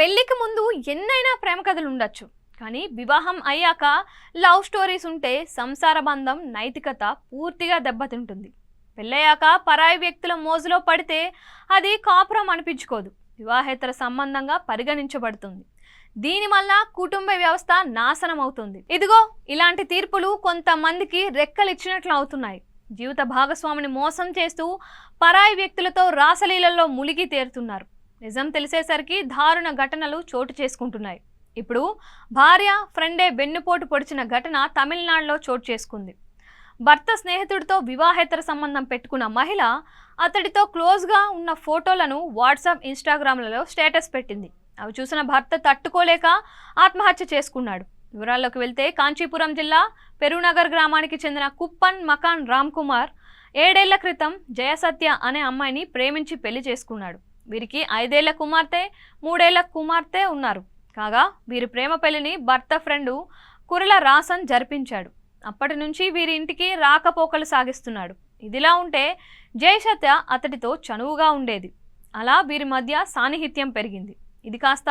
పెళ్ళికి ముందు ఎన్నైనా ప్రేమ కథలు ఉండొచ్చు. కానీ వివాహం అయ్యాక లవ్ స్టోరీస్ ఉంటే సంసార బంధం నైతికత పూర్తిగా దెబ్బతింటుంది. పెళ్ళయ్యాక పరాయి వ్యక్తుల మోజులో పడితే అది కాపురం అనిపించుకోదు. వివాహేతర సంబంధంగా పరిగణించబడుతుంది. దీనివల్ల కుటుంబ వ్యవస్థ నాశనం అవుతుంది ఇదిగో ఇలాంటి తీర్పులు కొంతమందికి రెక్కలిచ్చినట్లు అవుతున్నాయి. జీవిత భాగస్వామిని మోసం చేస్తూ పరాయి వ్యక్తులతో రాసలీలలో ములిగి తేరుతున్నారు. నిజం తెలిసేసరికి దారుణ ఘటనలు చోటు చేసుకుంటున్నాయి. ఇప్పుడు భార్య ఫ్రెండే వెన్నుపోటు పొడిచిన ఘటన తమిళనాడులో చోటు చేసుకుంది. భర్త స్నేహితుడితో వివాహేతర సంబంధం పెట్టుకున్న మహిళ అతడితో క్లోజ్గా ఉన్న ఫోటోలను వాట్సాప్ ఇన్స్టాగ్రామ్లలో స్టేటస్ పెట్టింది. అవి చూసిన భర్త తట్టుకోలేక ఆత్మహత్య చేసుకున్నాడు. వివరాల్లోకి వెళ్తే కాంచీపురం జిల్లా పెరునగర్ గ్రామానికి చెందిన కుప్పన్ మకాన్ రామ్ కుమార్ ఏడేళ్ళ క్రితం జయసత్య అనే అమ్మాయిని ప్రేమించి పెళ్ళి చేసుకున్నాడు. వీరికి ఐదేళ్ళ కుమార్తె మూడేళ్ళ కుమార్తె ఉన్నారు. కాగా వీరి ప్రేమ పెళ్ళిని భర్త ఫ్రెండు కురల రాసన్ జరిపించాడు. అప్పటి నుంచి వీరి ఇంటికి రాకపోకలు సాగిస్తున్నాడు. ఇదిలా ఉంటే జయసత్య అతడితో చనువుగా ఉండేది. అలా వీరి మధ్య సాన్నిహిత్యం పెరిగింది. ఇది కాస్త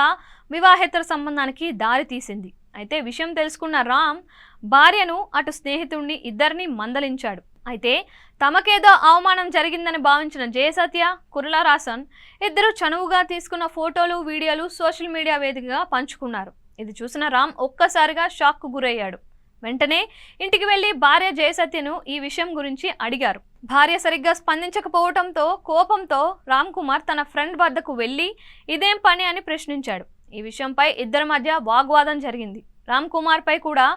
వివాహేతర సంబంధానికి దారి తీసింది. అయితే విషయం తెలుసుకున్న రామ్ భార్యను అటు స్నేహితుడిని ఇద్దరిని మందలించాడు. అయితే తమకేదో అవమానం జరిగిందని భావించిన జయసత్య కురళరాసన్ ఇద్దరు చనువుగా తీసుకున్న ఫోటోలు వీడియోలు సోషల్ మీడియా వేదికగా పంచుకున్నారు. ఇది చూసిన రామ్ ఒక్కసారిగా షాక్కు గురయ్యాడు. వెంటనే ఇంటికి వెళ్ళి భార్య జయసత్యను ఈ విషయం గురించి అడిగారు. భార్య సరిగ్గా స్పందించకపోవడంతో కోపంతో రామ్ కుమార్ తన ఫ్రెండ్ వద్దకు వెళ్ళి ఇదేం పని అని ప్రశ్నించాడు. ఈ విషయంపై ఇద్దరి మధ్య వాగ్వాదం జరిగింది. రామ్ కుమార్పై కూడా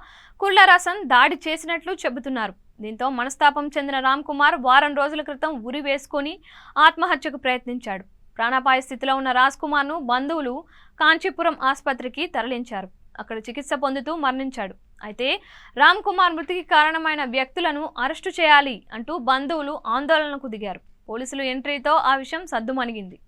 కుళ్ళరసన్ దాడి చేసినట్లు చెబుతున్నారు. దీంతో మనస్తాపం చెందిన రామ్ కుమార్ వారం రోజుల క్రితం ఉరి వేసుకొని ఆత్మహత్యకు ప్రయత్నించాడు. ప్రాణాపాయ స్థితిలో ఉన్న రాజ్ కుమార్ను బంధువులు కాంచీపురం ఆసుపత్రికి తరలించారు. అక్కడ చికిత్స పొందుతూ మరణించాడు. అయితే రామ్ కుమార్ మృతికి కారణమైన వ్యక్తులను అరెస్టు చేయాలి అంటూ బంధువులు ఆందోళనకు దిగారు. పోలీసులు ఎంట్రీతో ఆ విషయం సద్దుమణిగింది.